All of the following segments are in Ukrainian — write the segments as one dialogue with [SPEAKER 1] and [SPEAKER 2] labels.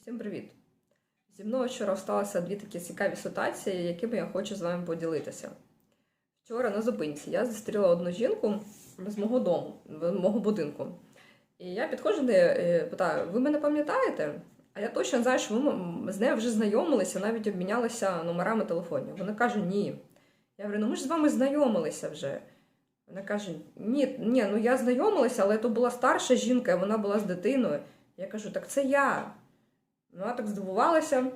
[SPEAKER 1] Всім привіт! Зі мною вчора сталося дві такі цікаві ситуації, якими я хочу з вами поділитися. Вчора на зупинці я зустріла одну жінку з мого дому, з мого будинку. І я підходжу до неї, е, питаю: ви мене пам'ятаєте? А я точно знаю, що ви з нею вже знайомилися, навіть обмінялися номерами телефонів. Вона каже, ні. Я говорю, ну ми ж з вами знайомилися вже. Вона каже: Ні, ні, ну я знайомилася, але то була старша жінка, вона була з дитиною. Я кажу, так це я. Ну, Вона так здивувалася.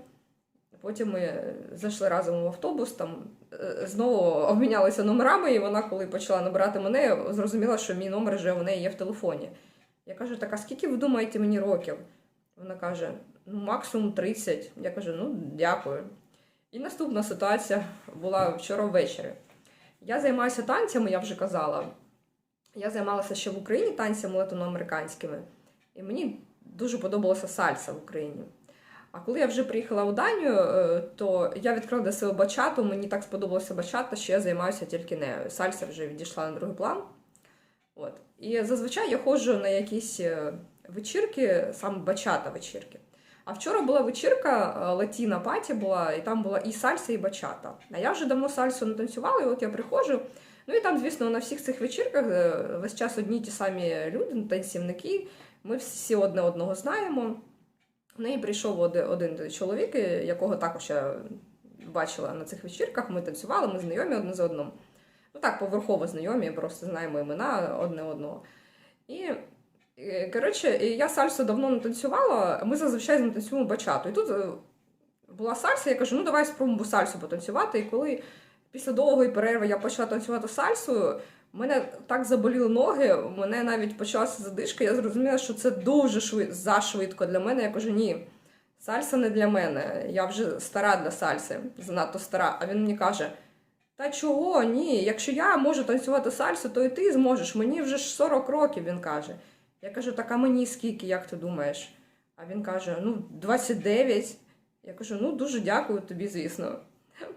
[SPEAKER 1] Потім ми зайшли разом в автобус, там е, знову обмінялися номерами, і вона, коли почала набирати мене, зрозуміла, що мій номер вже в неї є в телефоні. Я кажу, так а скільки ви думаєте мені років? Вона каже, ну максимум 30. Я кажу, ну дякую. І наступна ситуація була вчора ввечері. Я займаюся танцями, я вже казала. Я займалася ще в Україні танцями латиноамериканськими, і мені дуже подобалася сальса в Україні. А коли я вже приїхала у Данію, е, то я відкрила для себе бачату. Мені так сподобалося бачата, що я займаюся тільки нею. Сальса вже відійшла на другий план. От. І зазвичай я ходжу на якісь е, вечірки, саме бачата вечірки. А вчора була вечірка, е, латіна паті була, і там була і сальса, і бачата. А я вже давно сальсу не танцювала, і от я приходжу. Ну і там, звісно, на всіх цих вечірках весь час одні ті самі люди, танцівники. Ми всі одне одного знаємо. В неї прийшов один чоловік, е, якого також я бачила на цих вечірках. Ми танцювали, ми знайомі одне з одним. Ну так, поверхово знайомі, просто знаємо імена одне одного. І, е, коротше, я сальсу давно не танцювала, ми зазвичай не танцюємо бачату. І тут е, була сальса, я кажу, ну давай спробуємо сальсу потанцювати. І коли після довгої перерви я почала танцювати сальсу, у мене так заболіли ноги, у мене навіть почалася задишка, я зрозуміла, що це дуже швид... зашвидко для мене. Я кажу, ні, сальса не для мене. Я вже стара для сальси, занадто стара. А він мені каже: Та чого? Ні, якщо я можу танцювати сальсу, то і ти зможеш. Мені вже ж 40 років, він каже. Я кажу, так а мені скільки, як ти думаєш? А він каже: ну, 29. Я кажу, ну дуже дякую тобі, звісно.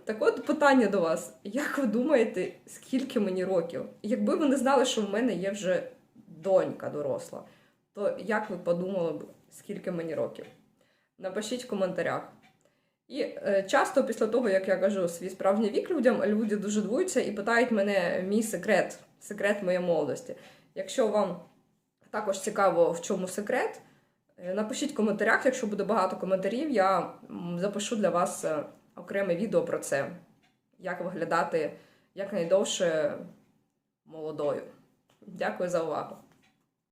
[SPEAKER 1] Так от питання до вас: як ви думаєте, скільки мені років? Якби ви не знали, що в мене є вже донька доросла, то як ви подумали б, скільки мені років? Напишіть в коментарях. І е, часто після того, як я кажу свій справжній вік людям, люди дуже дивуються і питають мене мій секрет, секрет моєї молодості. Якщо вам також цікаво, в чому секрет, е, напишіть в коментарях, якщо буде багато коментарів, я запишу для вас е, окреме відео про це, як виглядати якнайдовше молодою. Дякую за увагу!